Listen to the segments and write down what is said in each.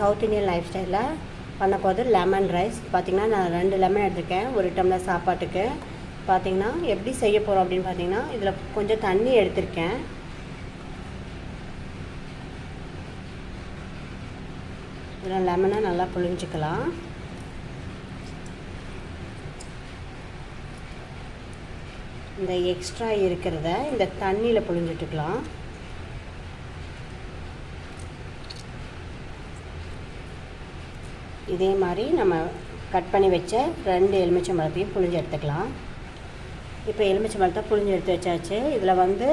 South Indian life ஸ்டைலில் பண்ண போது லெமன் ரைஸ் பார்த்திங்கன்னா நான் ரெண்டு லெமன் எடுத்திருக்கேன். ஒரு டம்ளர் சாப்பாட்டுக்கு. பார்த்திங்கன்னா எப்படி செய்ய போகிறோம் அப்படின்னு பார்த்தீங்கன்னா இதில் கொஞ்சம் தண்ணி எடுத்திருக்கேன். இதில் லெமனை நல்லா புழிஞ்சிக்கலாம். இந்த எக்ஸ்ட்ரா இருக்கிறத இந்த தண்ணியில் புழிஞ்சிட்டுக்கலாம். இதே மாதிரி நம்ம கட் பண்ணி வச்ச ரெண்டு எலுமிச்சை மரத்தையும் புழிஞ்சு எடுத்துக்கலாம். இப்போ எலுமிச்சை மரத்தை புழிஞ்சு எடுத்து வச்சாச்சு. இதில் வந்து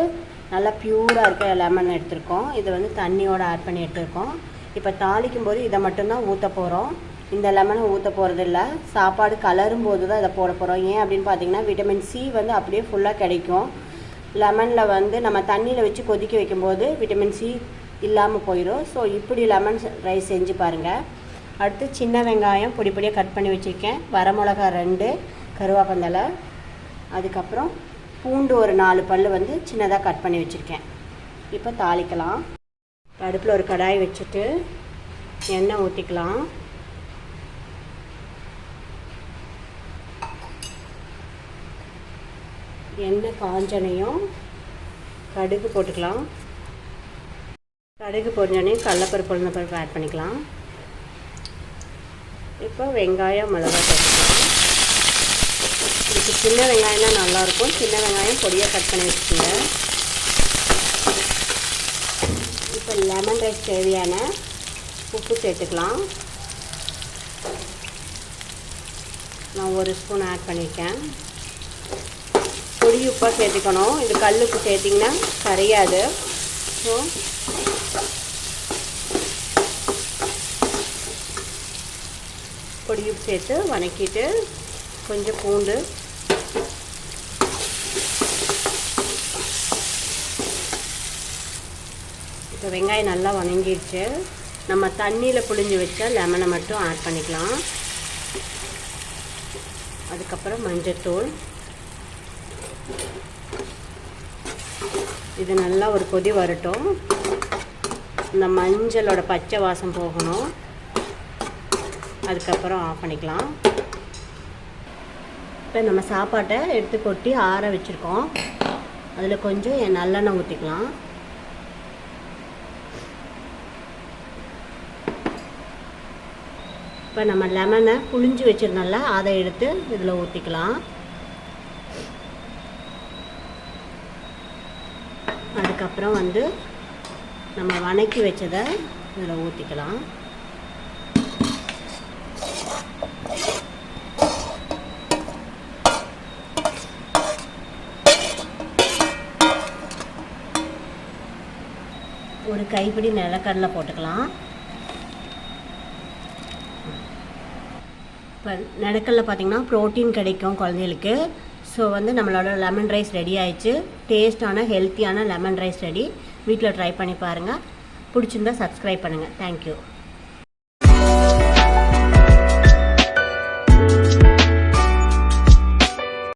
நல்லா பியூராக இருக்க லெமன் எடுத்திருக்கோம். இது வந்து தண்ணியோடு ஆட் பண்ணி எடுத்துருக்கோம். இப்போ தாளிக்கும் போது இதை மட்டும்தான் ஊற்ற போகிறோம். இந்த லெமனை ஊற்ற போகிறது இல்லை சாப்பாடு கலரும் போது தான் இதை போட போகிறோம். ஏன் அப்படின்னு பார்த்தீங்கன்னா விட்டமின் சி வந்து அப்படியே ஃபுல்லாக கிடைக்கும். லெமனில் வந்து நம்ம தண்ணியில் வச்சு கொதிக்க வைக்கும்போது விட்டமின் சி இல்லாமல் போயிடும். ஸோ இப்படி லெமன் ரைஸ் செஞ்சு பாருங்கள் அடுத்து சின்ன வெங்காயம் பொடி பொடியாக கட் பண்ணி வச்சுருக்கேன். வரமிளகா ரெண்டு கருவாப்பந்தலை அதுக்கப்புறம் பூண்டு ஒரு நாலு பல் வந்து சின்னதாக கட் பண்ணி வச்சுருக்கேன். இப்போ தாளிக்கலாம். அடுப்பில் ஒரு கடாய் வச்சுட்டு எண்ணெய் ஊற்றிக்கலாம் எண்ணெய் காஞ்சனையும் கடுகு போட்டுக்கலாம். கடுகு பொரிஞ்சோடனையும் கடலப்பருப்பு உளுந்தப்பருப்பு ஆட் பண்ணிக்கலாம். இப்போ வெங்காயம் மிளகா போட்டுக்கலாம் இதுக்கு சின்ன வெங்காயம் தான் நல்லாயிருக்கும். சின்ன வெங்காயம் பொடியாக கட் பண்ணி வச்சுக்கோங்க. இப்போ லெமன் ரைஸ் தேவையான உப்பு சேர்த்துக்கலாம். நான் ஒரு ஸ்பூன் ஆட் பண்ணியிருக்கேன். பொடி உப்பாக சேர்த்துக்கணும். இது கல் உப்பு சேர்த்திங்கன்னா கரையாது ஸோ பொடியும் சேர்த்து வதக்கிட்டு கொஞ்சம் பூண்டு. இப்போ வெங்காயம் நல்லா வணங்கிடுச்சு. நம்ம தண்ணியில் புழிஞ்சு வச்ச லெமனை மட்டும் ஆட் பண்ணிக்கலாம். அதுக்கப்புறம் மஞ்சத்தூள். இது நல்லா ஒரு கொதி வரட்டும். இந்த மஞ்சளோட பச்சை வாசம் போகணும். அதுக்கப்புறம் ஆஃப் பண்ணிக்கலாம். இப்போ நம்ம சாப்பாட்டை எடுத்து கொட்டி ஆற வச்சுருக்கோம். அதில் கொஞ்சம் என் நல்லெண்ணெய் ஊற்றிக்கலாம் இப்போ நம்ம லெமனை புழிஞ்சு வச்சுருந்தோம்ல அதை எடுத்து இதில் ஊற்றிக்கலாம் அதுக்கப்புறம் வந்து நம்ம வணக்கி வச்சதை இதில் ஊற்றிக்கலாம் ஒரு கைப்பிடி நிலக்கடலை போட்டுக்கலாம். இப்போ நிலக்கடலை பார்த்திங்கன்னா ப்ரோட்டீன் கிடைக்கும் குழந்தைகளுக்கு. ஸோ வந்து நம்மளோட லெமன் ரைஸ் ரெடி ஆயிடுச்சு. டேஸ்டான ஹெல்த்தியான லெமன் ரைஸ் ரெடி வீட்டில் ட்ரை பண்ணி பாருங்கள் பிடிச்சிருந்தா சப்ஸ்கிரைப் பண்ணுங்கள் தேங்க்யூ